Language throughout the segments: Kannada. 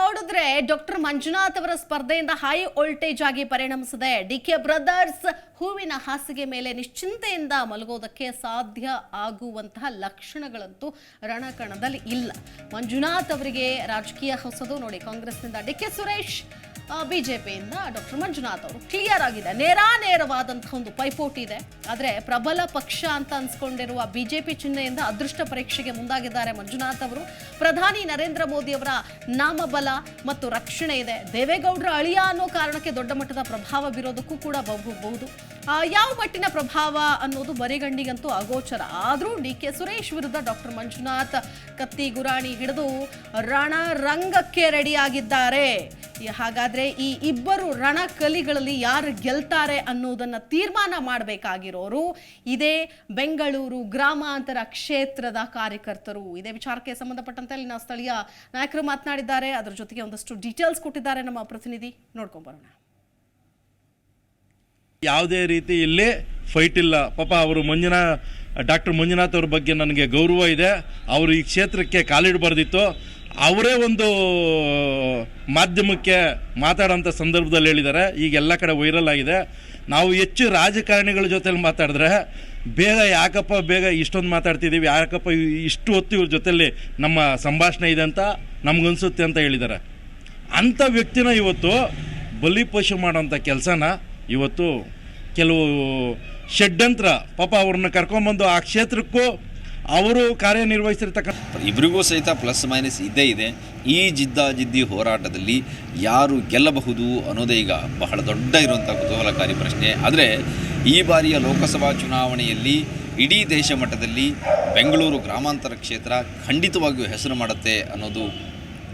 ನೋಡಿದ್ರೆ ಡಾಕ್ಟರ್ ಮಂಜುನಾಥ್ ಅವರ ಸ್ಪರ್ಧೆಯಿಂದ ಹೈ ವೋಲ್ಟೇಜ್ ಆಗಿ ಪರಿಣಮಿಸಿದೆ. ಡಿ ಕೆ ಬ್ರದರ್ಸ್ ಹೂವಿನ ಹಾಸಿಗೆ ಮೇಲೆ ನಿಶ್ಚಿಂತೆಯಿಂದ ಮಲಗೋದಕ್ಕೆ ಸಾಧ್ಯ ಆಗುವಂತಹ ಲಕ್ಷಣಗಳಂತೂ ರಣಕಣದಲ್ಲಿ ಇಲ್ಲ. ಮಂಜುನಾಥ್ ಅವರಿಗೆ ರಾಜಕೀಯ ಹೊಸದು ನೋಡಿ. ಕಾಂಗ್ರೆಸ್ನಿಂದ ಡಿ ಕೆ ಸುರೇಶ್ ಬಿಜೆಪಿಯಿಂದ ಡಾಕ್ಟರ್ ಮಂಜುನಾಥ್ ಅವರು ಕ್ಲಿಯರ್ ಆಗಿದೆ. ನೇರಾನೇರವಾದಂತಹ ಒಂದು ಪೈಪೋಟಿ ಇದೆ. ಆದರೆ ಪ್ರಬಲ ಪಕ್ಷ ಅಂತ ಅನ್ಸ್ಕೊಂಡಿರುವ ಬಿಜೆಪಿ ಚಿಹ್ನೆಯಿಂದ ಅದೃಷ್ಟ ಪರೀಕ್ಷೆಗೆ ಮುಂದಾಗಿದ್ದಾರೆ ಮಂಜುನಾಥ್ ಅವರು. ಪ್ರಧಾನಿ ನರೇಂದ್ರ ಮೋದಿ ಅವರ ನಾಮಬಲ ಮತ್ತು ರಕ್ಷಣೆ ಇದೆ. ದೇವೇಗೌಡರ ಅಳಿಯ ಅನ್ನೋ ಕಾರಣಕ್ಕೆ ದೊಡ್ಡ ಮಟ್ಟದ ಪ್ರಭಾವ ಬೀರೋದಕ್ಕೂ ಕೂಡ ಬಹುಬಹುದು. ಆ, ಯಾವ ಮಟ್ಟಿನ ಪ್ರಭಾವ ಅನ್ನೋದು ಬರಿಗಣ್ಣಿಗಂತೂ ಅಗೋಚರ. ಆದರೂ ಡಿ ಕೆ ಸುರೇಶ್ ವಿರುದ್ಧ ಡಾಕ್ಟರ್ ಮಂಜುನಾಥ್ ಕತ್ತಿ ಗುರಾಣಿ ಹಿಡಿದು ರಣರಂಗಕ್ಕೆ ರೆಡಿಯಾಗಿದ್ದಾರೆ ಹಾಗಾದ್ರೆ ಈ ಇಬ್ಬರು ರಣಕಲಿಗಳಲ್ಲಿ ಯಾರು ಗೆಲ್ತಾರೆ ಅನ್ನೋದನ್ನ ತೀರ್ಮಾನ ಮಾಡಬೇಕಾಗಿರೋರು ಇದೇ ಬೆಂಗಳೂರು ಗ್ರಾಮಾಂತರ ಕ್ಷೇತ್ರದ ಕಾರ್ಯಕರ್ತರು. ಇದೇ ವಿಚಾರಕ್ಕೆ ಸಂಬಂಧಪಟ್ಟಂತೆ ಅಲ್ಲಿನ ಸ್ಥಳೀಯ ನಾಯಕರು ಮಾತನಾಡಿದ್ದಾರೆ. ಅದರ ಜೊತೆಗೆ ಒಂದಷ್ಟು ಡೀಟೇಲ್ಸ್ ಕೊಟ್ಟಿದ್ದಾರೆ ನಮ್ಮ ಪ್ರತಿನಿಧಿ. ನೋಡ್ಕೊಂಬರೋಣ ಯಾವುದೇ ರೀತಿ ಇಲ್ಲಿ ಫೈಟ್ ಇಲ್ಲ. ಪಾಪ ಅವರು ಮಂಜುನಾ, ಡಾಕ್ಟರ್ ಮಂಜುನಾಥ್ ಅವ್ರ ಬಗ್ಗೆ ನನಗೆ ಗೌರವ ಇದೆ. ಅವರು ಈ ಕ್ಷೇತ್ರಕ್ಕೆ ಕಾಲಿಡಬಾರ್ದಿತ್ತು. ಅವರೇ ಒಂದು ಮಾಧ್ಯಮಕ್ಕೆ ಮಾತಾಡೋಂಥ ಸಂದರ್ಭದಲ್ಲಿ ಹೇಳಿದ್ದಾರೆ. ಈಗ ಎಲ್ಲ ಕಡೆ ವೈರಲ್ ಆಗಿದೆ. ನಾವು ಹೆಚ್ಚು ರಾಜಕಾರಣಿಗಳ ಜೊತೆಲಿ ಮಾತಾಡಿದ್ರೆ ಬೇಗ ಯಾಕಪ್ಪ ಬೇಗ ಇಷ್ಟೊಂದು ಮಾತಾಡ್ತಿದ್ದೀವಿ ಯಾಕಪ್ಪ ಇಷ್ಟು ಹೊತ್ತು ಇವ್ರ ಜೊತೆಲಿ ನಮ್ಮ ಸಂಭಾಷಣೆ ಇದೆ ಅಂತ ನಮ್ಗನ್ಸುತ್ತೆ ಅಂತ ಹೇಳಿದ್ದಾರೆ. ಅಂಥ ವ್ಯಕ್ತಿನ ಇವತ್ತು ಬಲಿಪಶು ಮಾಡೋಂಥ ಕೆಲಸನ ಇವತ್ತು ಕೆಲವು ಷಡ್ಯಂತ್ರ, ಪಾಪ ಅವ್ರನ್ನ ಕರ್ಕೊಂಬಂದು ಆ ಕ್ಷೇತ್ರಕ್ಕೂ ಅವರು ಕಾರ್ಯನಿರ್ವಹಿಸಿರ್ತಕ್ಕಂಥ ಇಬ್ಬರಿಗೂ ಸಹಿತ ಪ್ಲಸ್ ಮೈನಸ್ ಇದ್ದೇ ಇದೆ. ಈ ಜಿದ್ದಾಜಿದ್ದಿ ಹೋರಾಟದಲ್ಲಿ ಯಾರು ಗೆಲ್ಲಬಹುದು ಅನ್ನೋದೇ ಈಗ ಬಹಳ ದೊಡ್ಡ ಇರುವಂಥ ಕುತೂಹಲಕಾರಿ ಪ್ರಶ್ನೆ. ಆದರೆ ಈ ಬಾರಿಯ ಲೋಕಸಭಾ ಚುನಾವಣೆಯಲ್ಲಿ ಇಡೀ ದೇಶ ಮಟ್ಟದಲ್ಲಿ ಬೆಂಗಳೂರು ಗ್ರಾಮಾಂತರ ಕ್ಷೇತ್ರ ಖಂಡಿತವಾಗಿಯೂ ಹೆಸರು ಮಾಡುತ್ತೆ ಅನ್ನೋದು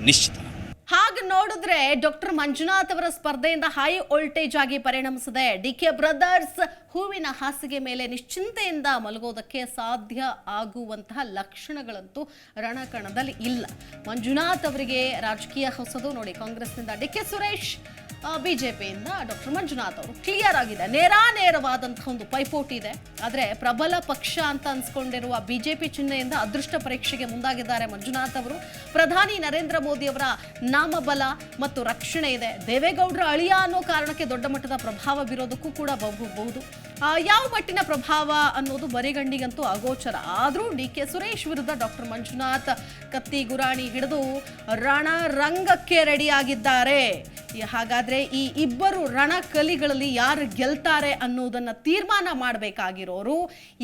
ನಿಶ್ಚಿತ. ಹಾಗೆ ನೋಡಿದ್ರೆ ಡಾಕ್ಟರ್ ಮಂಜುನಾಥ್ ಅವರ ಸ್ಪರ್ಧೆಯಿಂದ ಹೈ ವೋಲ್ಟೇಜ್ ಆಗಿ ಪರಿಣಮಿಸಿದೆ. ಡಿ ಕೆ ಬ್ರದರ್ಸ್ ಹೂವಿನ ಹಾಸಿಗೆ ಮೇಲೆ ನಿಶ್ಚಿಂತೆಯಿಂದ ಮಲಗೋದಕ್ಕೆ ಸಾಧ್ಯ ಆಗುವಂತಹ ಲಕ್ಷಣಗಳಂತೂ ರಣಕಣದಲ್ಲಿ ಇಲ್ಲ. ಮಂಜುನಾಥ್ ಅವರಿಗೆ ರಾಜಕೀಯ ಹೊಸದು ನೋಡಿ. ಕಾಂಗ್ರೆಸ್ನಿಂದ ಡಿ ಕೆ ಸುರೇಶ್ ಬಿಜೆಪಿಯಿಂದ ಡಾಕ್ಟರ್ ಮಂಜುನಾಥ್ ಅವರು. ಕ್ಲಿಯರ್ ಆಗಿದೆ. ನೇರಾನೇರವಾದಂತಹ ಒಂದು ಪೈಪೋಟಿ ಇದೆ. ಆದರೆ ಪ್ರಬಲ ಪಕ್ಷ ಅಂತ ಅನ್ಸ್ಕೊಂಡಿರುವ ಬಿಜೆಪಿ ಚಿಹ್ನೆಯಿಂದ ಅದೃಷ್ಟ ಪರೀಕ್ಷೆಗೆ ಮುಂದಾಗಿದ್ದಾರೆ ಮಂಜುನಾಥ್ ಅವರು. ಪ್ರಧಾನಿ ನರೇಂದ್ರ ಮೋದಿ ಅವರ ನಾಮಬಲ ಮತ್ತು ರಕ್ಷಣೆ ಇದೆ. ದೇವೇಗೌಡರ ಅಳಿಯ ಅನ್ನೋ ಕಾರಣಕ್ಕೆ ದೊಡ್ಡ ಮಟ್ಟದ ಪ್ರಭಾವ ಬೀರೋದಕ್ಕೂ ಕೂಡ ಬಹುಬಹುದು. ಆ, ಯಾವ ಮಟ್ಟಿನ ಪ್ರಭಾವ ಅನ್ನೋದು ಬರಿಗಣ್ಣಿಗಂತೂ ಅಗೋಚರ. ಆದರೂ ಡಿ ಕೆ ಸುರೇಶ್ ವಿರುದ್ಧ ಡಾಕ್ಟರ್ ಮಂಜುನಾಥ್ ಕತ್ತಿ ಗುರಾಣಿ ಹಿಡಿದು ರಣರಂಗಕ್ಕೆ ರೆಡಿಯಾಗಿದ್ದಾರೆ ಈ- ಹಾಗಾದ್ರೆ ಈ ಇಬ್ಬರು ರಣಕಲಿಗಳಲ್ಲಿ ಯಾರು ಗೆಲ್ತಾರೆ ಅನ್ನೋದನ್ನು ತೀರ್ಮಾನ ಮಾಡಬೇಕಾಗಿರೋರು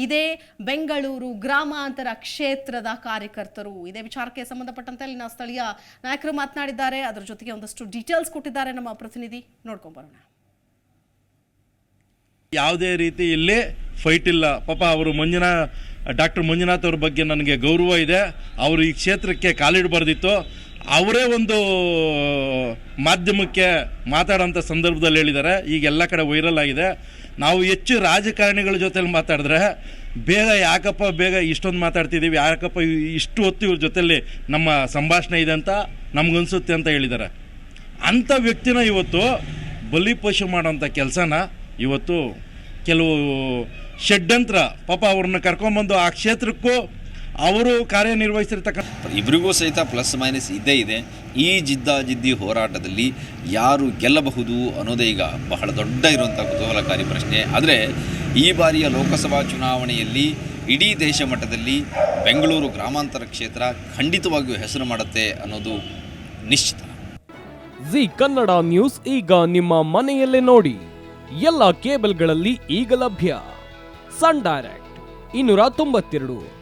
ಇದೇ ಬೆಂಗಳೂರು ಗ್ರಾಮಾಂತರ ಕ್ಷೇತ್ರದ ಕಾರ್ಯಕರ್ತರು. ಇದೇ ವಿಚಾರಕ್ಕೆ ಸಂಬಂಧಪಟ್ಟಂತೆ ಅಲ್ಲಿನ ಸ್ಥಳೀಯ ನಾಯಕರು ಮಾತನಾಡಿದ್ದಾರೆ. ಅದರ ಜೊತೆಗೆ ಒಂದಷ್ಟು ಡೀಟೇಲ್ಸ್ ಕೊಟ್ಟಿದ್ದಾರೆ ನಮ್ಮ ಪ್ರತಿನಿಧಿ. ನೋಡ್ಕೊಂಡ್ ಬರೋಣ. ಯಾವುದೇ ರೀತಿ ಇಲ್ಲಿ ಫೈಟ್ ಇಲ್ಲ. ಪಾಪ ಅವರು ಮಂಜುನಾ, ಡಾಕ್ಟರ್ ಮಂಜುನಾಥ್ ಅವ್ರ ಬಗ್ಗೆ ನನಗೆ ಗೌರವ ಇದೆ. ಅವರು ಈ ಕ್ಷೇತ್ರಕ್ಕೆ ಕಾಲಿಡಬಾರ್ದಿತ್ತು. ಅವರೇ ಒಂದು ಮಾಧ್ಯಮಕ್ಕೆ ಮಾತಾಡೋಂಥ ಸಂದರ್ಭದಲ್ಲಿ ಹೇಳಿದ್ದಾರೆ. ಈಗ ಎಲ್ಲ ಕಡೆ ವೈರಲ್ ಆಗಿದೆ. ನಾವು ಹೆಚ್ಚು ರಾಜಕಾರಣಿಗಳ ಜೊತೆಲಿ ಮಾತಾಡಿದ್ರೆ ಬೇಗ ಯಾಕಪ್ಪ ಬೇಗ ಇಷ್ಟೊಂದು ಮಾತಾಡ್ತಿದ್ದೀವಿ, ಯಾಕಪ್ಪ ಇಷ್ಟು ಹೊತ್ತು ಇವ್ರ ಜೊತೆಲಿ ನಮ್ಮ ಸಂಭಾಷಣೆ ಇದೆ ಅಂತ ನಮ್ಗನ್ಸುತ್ತೆ ಅಂತ ಹೇಳಿದ್ದಾರೆ. ಅಂಥ ವ್ಯಕ್ತಿನ ಇವತ್ತು ಬಲಿಪಶು ಮಾಡೋಂಥ ಕೆಲಸನ ಇವತ್ತು ಕೆಲವು ಷಡ್ಯಂತ್ರ ಪಾಪ ಅವ್ರನ್ನ ಕರ್ಕೊಂಬಂದು ಆ ಕ್ಷೇತ್ರಕ್ಕೂ ಅವರು ಕಾರ್ಯನಿರ್ವಹಿಸಿರ್ತಕ್ಕಂಥ ಇಬ್ಬರಿಗೂ ಸಹಿತ ಪ್ಲಸ್ ಮೈನಸ್ ಇದ್ದೇ ಇದೆ. ಈ ಜಿದ್ದಾಜಿದ್ದಿ ಹೋರಾಟದಲ್ಲಿ ಯಾರು ಗೆಲ್ಲಬಹುದು ಅನ್ನೋದೇ ಈಗ ಬಹಳ ದೊಡ್ಡ ಇರುವಂಥ ಕುತೂಹಲಕಾರಿ ಪ್ರಶ್ನೆ. ಆದರೆ ಈ ಬಾರಿಯ ಲೋಕಸಭಾ ಚುನಾವಣೆಯಲ್ಲಿ ಇಡೀ ದೇಶ ಮಟ್ಟದಲ್ಲಿ ಬೆಂಗಳೂರು ಗ್ರಾಮಾಂತರ ಕ್ಷೇತ್ರ ಖಂಡಿತವಾಗಿಯೂ ಹೆಸರು ಮಾಡುತ್ತೆ ಅನ್ನೋದು ನಿಶ್ಚಿತ. ಜಿ ಕನ್ನಡ ನ್ಯೂಸ್ ಈಗ ನಿಮ್ಮ ಮನೆಯಲ್ಲೇ ನೋಡಿ. ಎಲ್ಲ ಕೇಬಲ್ಗಳಲ್ಲಿ ಈಗ ಲಭ್ಯ. ಸನ್ ಡೈರೆಕ್ಟ್ ಇನ್ನೂರ ತೊಂಬತ್ತೆರಡು.